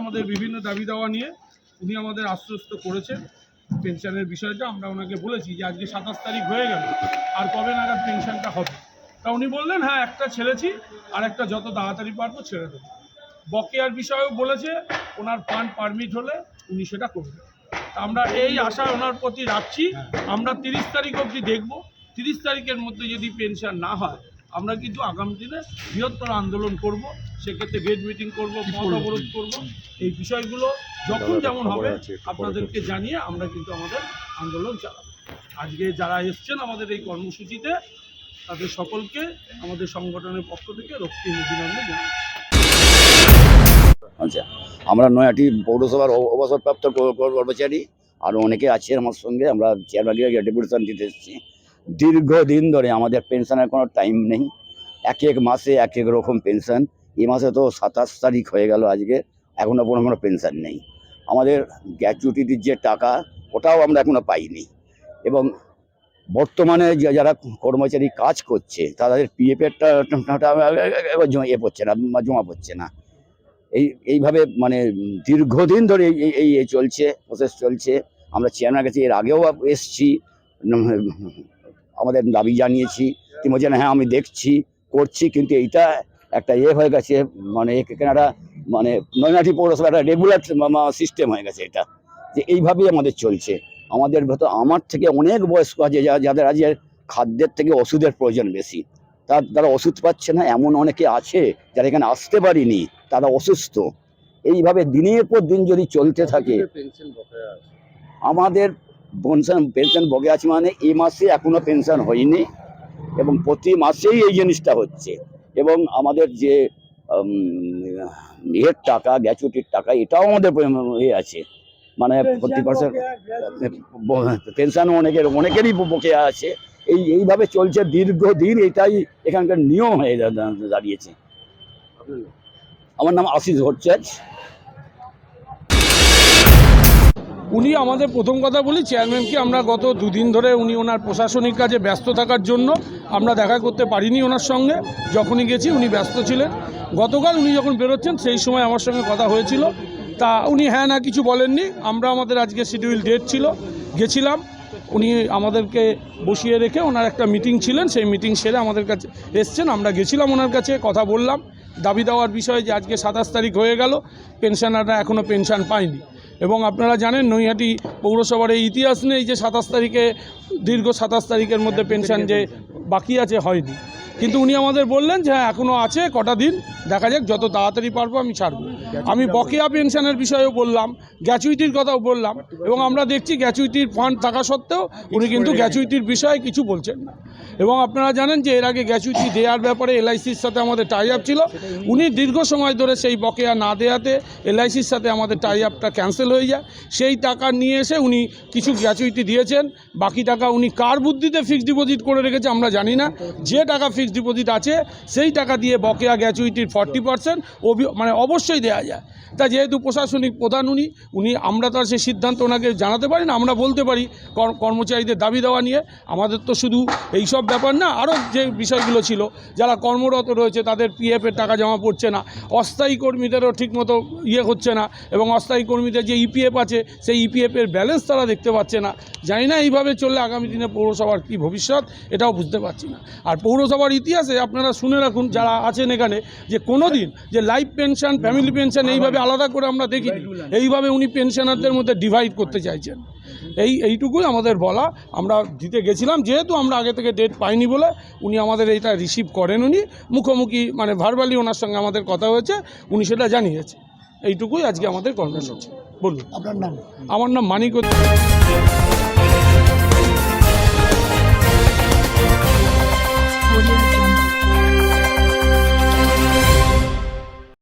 আমাদের বিভিন্ন দাবি দাওয়া নিয়ে উনি আমাদের আশ্বস্ত করেছেন পেনশনের বিষয়টা। আমরা ওনাকে বলেছি যে আজকে সাতাশ তারিখ হয়ে গেল, আর কবে নাগাদ পেনশনটা হবে? তা উনি বললেন হ্যাঁ একটা ছেড়েছি আর একটা যত তাড়াতাড়ি পারব ছেড়ে দেবো। বকেয়ার বিষয়েও বলেছে, ওনার ফান্ড পারমিট হলে উনি সেটা করবেন। তা আমরা এই আশা ওনার প্রতি রাখছি। আমরা তিরিশ তারিখ অবধি দেখব। তিরিশ তারিখের মধ্যে যদি পেনশন না হয় আমরা কিন্তু আগামী দিনে বৃহত্তর আন্দোলন করব সেক্ষেত্রে গেট মিটিং করব পথ অবরোধ করব। এই বিষয়গুলো যখন যেমন হবে আপনাদেরকে জানিয়ে আমরা কিন্তু আমাদের আন্দোলন চালাবো। আজকে যারা এসছেন আমাদের এই কর্মসূচিতে তাদের সকলকে আমাদের সংগঠনের পক্ষ থেকে রক্তিম অভিনন্দন জানাচ্ছি। আচ্ছা আমরা নয়াটি পৌরসভার অবসরপ্রাপ্ত কর- কর- কর্মচারী আর অনেকে আছে আমার সঙ্গে আমরা চেয়ারম্যানকে ডেপুটেশন দিতে এসেছি। দীর্ঘদিন ধরে আমাদের পেনশনের কোনো টাইম নেই। এক এক মাসে এক এক রকম পেনশন এই মাসে তো সাতাশ তারিখ হয়ে গেল আজকে। এখনও কোনো কোনো পেনশন নেই। আমাদের গ্র্যাচুইটির যে টাকা, ওটাও আমরা এখনও পাইনি। এবং বর্তমানে যারা কর্মচারী কাজ করছে, তাদের পিএফেরটা এ পড়ছে না জমা পড়ছে না। এই এইভাবে মানে দীর্ঘদিন ধরে এই- এই চলছে প্রসেস চলছে। আমরা চেয়ারম্যানের কাছে এর আগেও এসছি। আমাদের দাবি জানিয়েছি। তিনি বলছেন হ্যাঁ আমি দেখছি করছি কিন্তু এইটা একটা ইয়ে হয়ে গেছে মানে এখানে মানে নৈনাটি পৌরসভা একটা রেগুলার সিস্টেম হয়ে গেছে এটা। যে এইভাবেই আমাদের চলছে। আমাদের ভেতর আমার থেকে অনেক বয়স্ক আছে যা- যাদের আজকে খাদ্যের থেকে ওষুধের প্রয়োজন বেশি। তার তারা ওষুধ পাচ্ছে না এমন অনেকে আছে যারা এখানে আসতে পারিনি তারা অসুস্থ। এইভাবে দিনের পর দিন যদি চলতে থাকে আমাদের পেনশন পেনশন বগে আছে মানে এই মাসে এখনও পেনশন হয়নি এবং প্রতি মাসেই এই জিনিসটা হচ্ছে এবং আমাদের যে ইয়ের টাকা গ্যাচুটির টাকা এটাও আমাদের ইয়ে আছে। মানে প্রতি পার্সেন্ট পেনশন অনেকের অনেকেরই বকেয়া আছে। এই এইভাবে চলছে দীর্ঘদিন এটাই এখানকার নিয়ম হয়ে দাঁড়িয়েছে। আমার নাম আশিস ভট্টাচার্য। উনি আমাদের প্রথম কথা বলি চেয়ারম্যানকে আমরা গত দুদিন ধরে উনি ওনার প্রশাসনিক কাজে ব্যস্ত থাকার জন্য আমরা দেখা করতে পারিনি ওনার সঙ্গে। যখনই গেছি উনি ব্যস্ত ছিলেন। গতকাল উনি যখন বেরোচ্ছেন, সেই সময় আমার সঙ্গে কথা হয়েছিল। তা উনি হ্যাঁ না কিছু বলেননি। আমরা আমাদের আজকে শিডিউল ডেট ছিল। গেছিলাম। উনি আমাদেরকে বসিয়ে রেখে ওনার একটা মিটিং ছিলেন। সেই মিটিং সেরে আমাদের কাছে এসছেন। আমরা গেছিলাম ওনার কাছে, কথা বললাম। দাবি দেওয়ার বিষয়ে যে আজকে সাতাশ তারিখ হয়ে গেল। পেনশনাররা এখনও পেনশন পায়নি। এবং আপনারা জানেন নৈহাটি পৌরসভার এই ইতিহাস নেই যে সাতাশ তারিখে, দীর্ঘ সাতাশ তারিখের মধ্যে পেনশন যে বাকি আছে হয়নি। কিন্তু উনি আমাদের বললেন যে হ্যাঁ এখনও আছে, কটা দিন, দেখা যাক, যত তাড়াতাড়ি পারব আমি ছাড়বো। আমি বকেয়া পেনশনের বিষয়েও বললাম, গ্যাচুইটির কথাও বললাম, এবং আমরা দেখছি গ্যাচুইটির ফান্ড থাকা সত্ত্বেও উনি কিন্তু গ্যাচুইটির বিষয়ে কিছু বলছেন না। এবং আপনারা জানেন যে এর আগে গ্র্যাচুইটি দেওয়ার ব্যাপারে এলআইসির সাথে আমাদের টাই আপ ছিল। উনি দীর্ঘ সময় ধরে সেই বকেয়া না দেওয়াতে এলআইসির সাথে আমাদের টাই আপটা ক্যান্সেল হয়ে যায়। সেই টাকা নিয়ে এসে উনি কিছু গ্যাচুইটি দিয়েছেন। বাকি টাকা উনি কার বুদ্ধিতে ফিক্সড ডিপোজিট করে রেখেছে আমরা জানি না। যে টাকা ফিক্সড ডিপোজিট আছে, সেই টাকা দিয়ে বকেয়া গ্যাচুইটির ফর্টি পার্সেন্ট মানে অবশ্যই দেওয়া যায়। তা যেহেতু প্রশাসনিক প্রধান উনি উনি, আমরা তার সেই সিদ্ধান্ত ওনাকে জানাতে পারি না, আমরা বলতে পারি কর- কর্মচারীদের দাবি দেওয়া নিয়ে। আমাদের তো শুধু এইসব ব্যাপার না আরও যে বিষয়গুলো ছিল, যারা কর্মরত রয়েছে, তাদের পিএফের টাকা জমা পড়ছে না। অস্থায়ী কর্মীদেরও ঠিকমতো ইয়ে হচ্ছে না, এবং অস্থায়ী কর্মীদের যে ইপিএফ আছে, সেই ইপিএফের ব্যালেন্স তারা দেখতে পাচ্ছে না। জানি না এইভাবে চললে আগামী দিনে পৌরসভার কী ভবিষ্যৎ, এটাও বুঝতে পারছি না। আর পৌরসভার ইতিহাসে আপনারা শুনে রাখুন, যারা আছেন এখানে, যে কোনো দিন যে লাইফ পেনশন ফ্যামিলি পেনশন এইভাবে আলাদা করে আমরা দেখিনি এইভাবে উনি পেনশনারদের মধ্যে ডিভাইড করতে চাইছেন। এই এইটুকুই আমাদের বলা। আমরা দিতে গেছিলাম যেহেতু আমরা আগে থেকে ডেট পাইনি বলে উনি আমাদের এইটা রিসিভ করেন উনি। মুখোমুখি মানে ভার্বালি ওনার সঙ্গে আমাদের কথা হয়েছে উনি সেটা জানিয়েছে। এইটুকুই আজকে আমাদের কর্মসূচি বলুন। আপনার নাম? আমার নাম মানিক